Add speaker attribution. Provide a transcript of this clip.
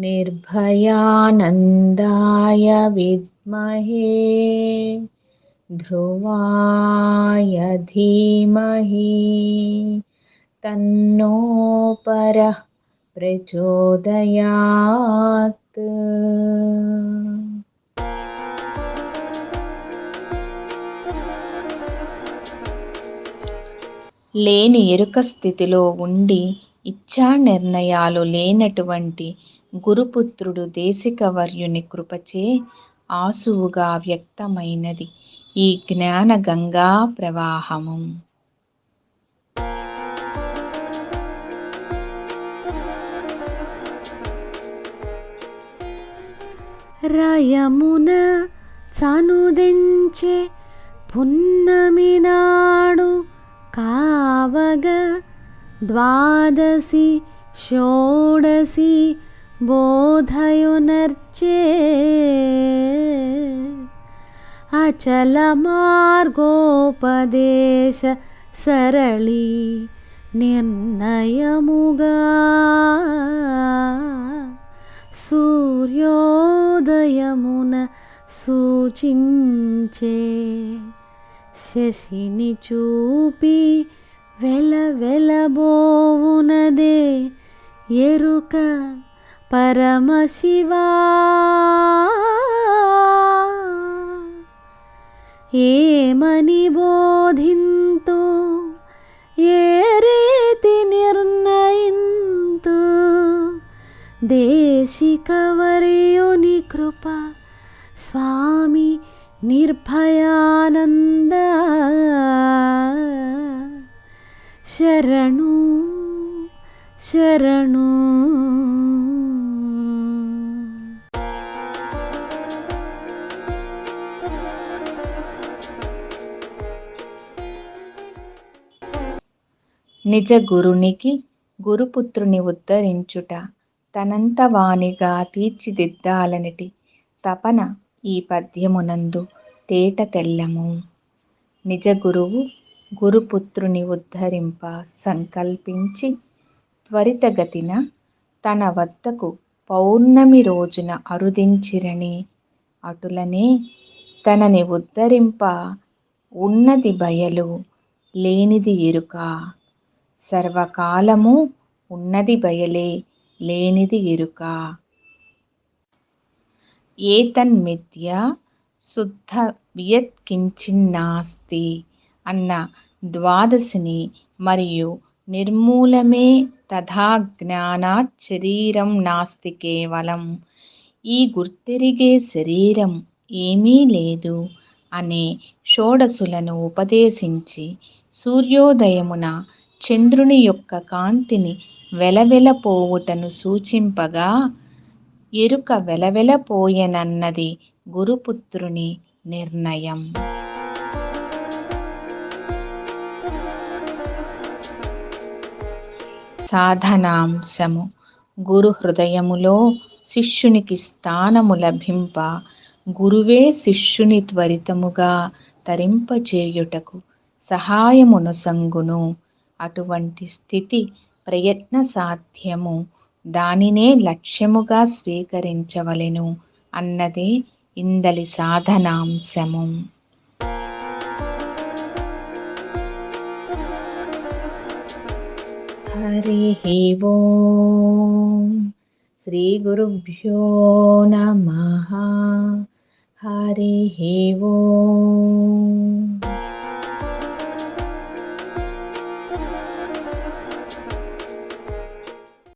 Speaker 1: निर्भयानन्दाय विद्महे ध्रुवाय धीमहि तन्नो परः प्रचोदयात् లేని ఎరుక స్థితిలో ఉండి ఇచ్ఛా నిర్ణయాలు లేనటువంటి గురుపుత్రుడు దేశికవర్యుని కృపచే ఆసువుగా వ్యక్తమైనది. ఈ జ్ఞాన గంగా ప్రవాహము.
Speaker 2: రయమున చనుదెంచే పున్నమినాడు కావగ ద్వాదశి షోడసి బోధయునర్చే అచల మార్గోపదేశ సరళి నిర్ణయముగా సూర్యోదయమున సూచించే శశిని చూపి వెల వెలబోవునదే ఎరుక परमशिवा। ये मनिबोधिन्तु ये रेति निर्णयन्तु। देशिकवर्युनि कृपा स्वामी निर्भयानन्द। शरणु शरणु।
Speaker 1: నిజ గురునికి గురుపుత్రుని ఉద్ధరించుట తనంత వానిగా తీర్చిదిద్దాలనిటి తపన ఈ పద్యమునందు తేట తెల్లము. నిజ గురువు గురుపుత్రుని ఉద్ధరింప సంకల్పించి త్వరితగతిన తన వద్దకు పౌర్ణమి రోజున అరుదించిరని అటులనే తనని ఉద్ధరింప ఉన్నది బయలు లేనిది ఎరుక సర్వకాలము ఉన్నది బయలే లేనిది ఎరుక ఏతన్మిథ్య శుద్ధ వియత్కించిన్నాస్తి అన్న ద్వాదశిని మరియు నిర్మూలమే తథా జ్ఞానాత్ శరీరం నాస్తి కేవలం. ఈ గుర్తెరిగే శరీరం ఏమీ లేదు అనే షోడసులను ఉపదేశించి సూర్యోదయమున చంద్రుని యొక్క కాంతిని వెలవెలపోవుటను సూచింపగా ఎరుక వెలవెలపోయెనన్నది గురుపుత్రుని నిర్ణయం. సాధనాంశము. గురు హృదయములో శిష్యునికి స్థానము లభింప గురువే శిష్యుని త్వరితముగా తరింపచేయుటకు సహాయమునొసంగును అటువంటి స్థితి ప్రయత్న సాధ్యము. దానినే లక్ష్యముగా స్వీకరించవలెను అన్నదే ఇందలి సాధనాంశము. హరి ఓం. శ్రీ గురుభ్యో నమ. హరి ఓం.